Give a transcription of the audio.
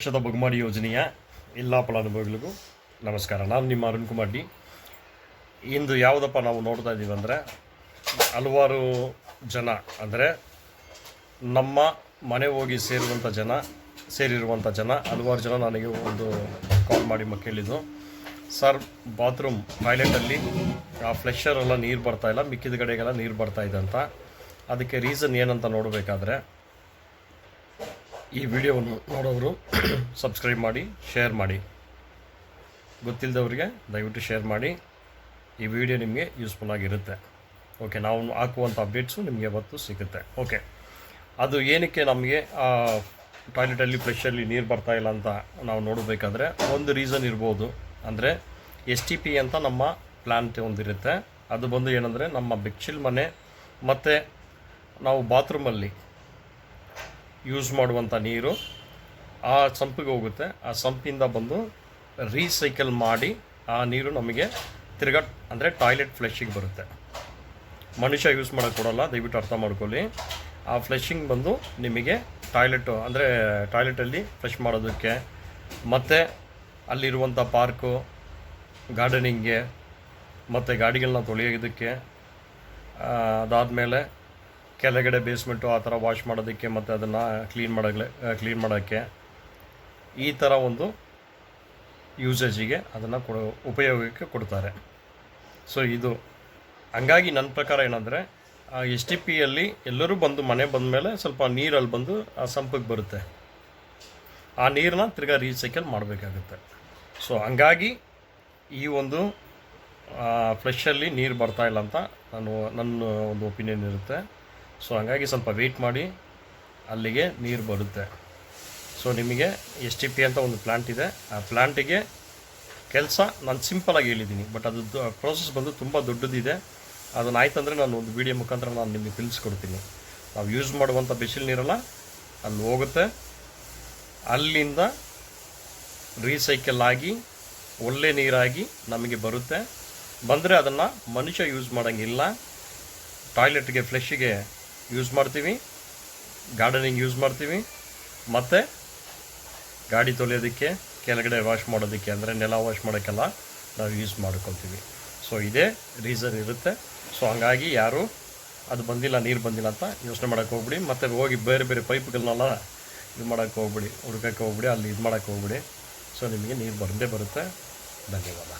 ವರ್ಷದ ಬೊಗಮಾಡಿ ಯೋಜನೆಯ ಎಲ್ಲ ಫಲಾನುಭವಿಗಳಿಗೂ ನಮಸ್ಕಾರ. ನಾನು ನಿಮ್ಮ ಅರುಣ್ ಕುಮಾರ್ ಡಿ. ಇಂದು ಯಾವುದಪ್ಪ ನಾವು ನೋಡ್ತಾ ಇದ್ದೀವಿ ಅಂದರೆ ಹಲವಾರು ಜನ ಅಂದರೆ ನಮ್ಮ ಮನೆ ಹೋಗಿ ಸೇರುವಂಥ ಜನ ಸೇರಿರುವಂಥ ಜನ, ಹಲವಾರು ಜನ ನನಗೆ ಒಂದು ಕಾಲ್ ಮಾಡಿ ಮ ಕೇಳಿದ್ದು ಸರ್ ಬಾತ್ರೂಮ್ ಟಾಯ್ಲೆಟಲ್ಲಿ ಆ ಫ್ಲೆಷರೆಲ್ಲ ನೀರು ಬರ್ತಾ ಇಲ್ಲ, ಮಿಕ್ಕಿದ ಕಡೆಗೆಲ್ಲ ನೀರು ಬರ್ತಾ ಇದೆ ಅಂತ. ಅದಕ್ಕೆ ರೀಸನ್ ಏನಂತ ನೋಡಬೇಕಾದ್ರೆ ಈ ವಿಡಿಯೋವನ್ನು ನೋಡೋರು ಸಬ್ಸ್ಕ್ರೈಬ್ ಮಾಡಿ ಶೇರ್ ಮಾಡಿ. ಗೊತ್ತಿಲ್ಲದವ್ರಿಗೆ ದಯವಿಟ್ಟು ಶೇರ್ ಮಾಡಿ. ಈ ವಿಡಿಯೋ ನಿಮಗೆ ಯೂಸ್ಫುಲ್ ಆಗಿರುತ್ತೆ. ಓಕೆ ನಾವು ಹಾಕುವಂಥ ಅಪ್ಡೇಟ್ಸು ನಿಮಗೆ ಅವತ್ತು ಸಿಗುತ್ತೆ. ಓಕೆ ಅದು ಏನಕ್ಕೆ ನಮಗೆ ಟಾಯ್ಲೆಟಲ್ಲಿ ಫ್ರೆಶಲ್ಲಿ ನೀರು ಬರ್ತಾ ಇಲ್ಲ ಅಂತ ನಾವು ನೋಡಬೇಕಾದ್ರೆ ಒಂದು ರೀಸನ್ ಇರ್ಬೋದು. ಅಂದರೆ ಎಸ್ ಟಿ ಪಿ ಅಂತ ನಮ್ಮ ಪ್ಲ್ಯಾಂಟ್ ಒಂದಿರುತ್ತೆ. ಅದು ಬಂದು ಏನಂದರೆ ನಮ್ಮ ಬೆಚ್ಚಿಲ್ ಮನೆ, ಮತ್ತು ನಾವು ಬಾತ್ರೂಮಲ್ಲಿ ಯೂಸ್ ಮಾಡುವಂಥ ನೀರು ಆ ಸಂಪಿಗೆ ಹೋಗುತ್ತೆ. ಆ ಸಂಪಿಂದ ಬಂದು ರೀಸೈಕಲ್ ಮಾಡಿ ಆ ನೀರು ನಮಗೆ ತಿರ್ಗಾ ಅಂದರೆ ಟಾಯ್ಲೆಟ್ ಫ್ಲೆಶಿಗೆ ಬರುತ್ತೆ. ಮನುಷ್ಯ ಯೂಸ್ ಮಾಡೋಕ್ಕೆ ಕೊಡೋಲ್ಲ, ದಯವಿಟ್ಟು ಅರ್ಥ ಮಾಡ್ಕೊಳ್ಳಿ. ಆ ಫ್ಲೆಶಿಂಗ್ ಬಂದು ನಿಮಗೆ ಟಾಯ್ಲೆಟು ಅಂದರೆ ಟಾಯ್ಲೆಟಲ್ಲಿ ಫ್ರೆಶ್ ಮಾಡೋದಕ್ಕೆ ಮತ್ತು ಅಲ್ಲಿರುವಂಥ ಪಾರ್ಕು ಗಾರ್ಡನಿಂಗ್ಗೆ ಮತ್ತು ಗಾಡಿಗಳನ್ನ ತೊಳೆಯೋದಕ್ಕೆ ಅದಾದಮೇಲೆ ಕೆಳಗಡೆ ಬೇಸ್ಮೆಂಟು ಆ ಥರ ವಾಶ್ ಮಾಡೋದಕ್ಕೆ ಮತ್ತು ಅದನ್ನು ಕ್ಲೀನ್ ಮಾಡೋಕ್ಕೆ ಕ್ಲೀನ್ ಮಾಡೋಕ್ಕೆ ಈ ಥರ ಒಂದು ಯೂಸೇಜಿಗೆ ಅದನ್ನು ಕೊಡ, ಉಪಯೋಗಕ್ಕೆ ಕೊಡ್ತಾರೆ. ಸೊ ಇದು ಹಂಗಾಗಿ ನನ್ನ ಪ್ರಕಾರ ಏನಂದರೆ ಎಸ್ ಟಿ ಪಿಯಲ್ಲಿ ಎಲ್ಲರೂ ಬಂದು ಮನೆ ಬಂದ ಮೇಲೆ ಸ್ವಲ್ಪ ನೀರಲ್ಲಿ ಬಂದು ಆ ಸಂಪಿಗೆ ಬರುತ್ತೆ. ಆ ನೀರನ್ನ ತಿರ್ಗಾ ರೀಸೈಕಲ್ ಮಾಡಬೇಕಾಗುತ್ತೆ. ಸೊ ಹಂಗಾಗಿ ಈ ಒಂದು ಫ್ಲೆಶಲ್ಲಿ ನೀರು ಬರ್ತಾ ಇಲ್ಲ ಅಂತ ನಾನು, ನನ್ನ ಒಂದು ಒಪಿನಿಯನ್ ಇರುತ್ತೆ. ಸೊ ಹಾಗಾಗಿ ಸ್ವಲ್ಪ ವೆಯ್ಟ್ ಮಾಡಿ, ಅಲ್ಲಿಗೆ ನೀರು ಬರುತ್ತೆ. ಸೊ ನಿಮಗೆ ಎಸ್ ಟಿ ಪಿ ಅಂತ ಒಂದು ಪ್ಲ್ಯಾಂಟ್ ಇದೆ. ಆ ಪ್ಲ್ಯಾಂಟಿಗೆ ಕೆಲಸ ನಾನು ಸಿಂಪಲಾಗಿ ಹೇಳಿದ್ದೀನಿ ಬಟ್ ಅದು ಪ್ರೋಸೆಸ್ ಬಂದು ತುಂಬ ದೊಡ್ಡದಿದೆ. ಅದನ್ನು ಆಯ್ತಂದರೆ ನಾನು ಒಂದು ವೀಡಿಯೋ ಮುಖಾಂತರ ನಾನು ನಿಮಗೆ ತಿಳಿಸ್ಕೊಡ್ತೀನಿ. ನಾವು ಯೂಸ್ ಮಾಡುವಂಥ ಬಿಸಿಲು ನೀರಲ್ಲ, ಅಲ್ಲಿ ಹೋಗುತ್ತೆ. ಅಲ್ಲಿಂದ ರೀಸೈಕಲ್ ಆಗಿ, ಒಳ್ಳೆ ನೀರಾಗಿ ನಮಗೆ ಬರುತ್ತೆ. ಬಂದರೆ ಅದನ್ನು ಮನುಷ್ಯ ಯೂಸ್ ಮಾಡೋಂಗಿಲ್ಲ. ಟಾಯ್ಲೆಟ್ಗೆ ಫ್ಲೆಶ್ಗೆ ಯೂಸ್ ಮಾಡ್ತೀವಿ. ಗಾರ್ಡನಿಂಗ್ ಯೂಸ್ ಮಾಡ್ತೀವಿ. ಮತ್ತು ಗಾಡಿ ತೊಳೆಯೋದಕ್ಕೆ ಕೆಳಗಡೆ ವಾಶ್ ಮಾಡೋದಕ್ಕೆ ಅಂದರೆ ನೆಲ ವಾಶ್ ಮಾಡೋಕ್ಕೆಲ್ಲ ನಾವು ಯೂಸ್ ಮಾಡ್ಕೊಳ್ತೀವಿ. ಸೊ ಇದೇ ರೀಸನ್ ಇರುತ್ತೆ. ಸೊ ಹಾಗಾಗಿ ಯಾರು ಅದು ಬಂದಿಲ್ಲ, ನೀರು ಬಂದಿಲ್ಲ ಅಂತ ಯೋಚನೆ ಮಾಡೋಕ್ಕೆ ಹೋಗ್ಬಿಡಿ. ಮತ್ತು ಹೋಗಿ ಬೇರೆ ಬೇರೆ ಪೈಪ್ಗಳನ್ನೆಲ್ಲ ಇದು ಮಾಡೋಕ್ಕೆ ಹೋಗ್ಬಿಡಿ ಹುಡ್ಕಕ್ಕೆ ಹೋಗ್ಬಿಡಿ, ಅಲ್ಲಿ ಇದು ಮಾಡೋಕ್ಕೆ ಹೋಗ್ಬಿಡಿ. ಸೊ ನಿಮಗೆ ನೀರು ಬರದೇ ಬರುತ್ತೆ. ಧನ್ಯವಾದ.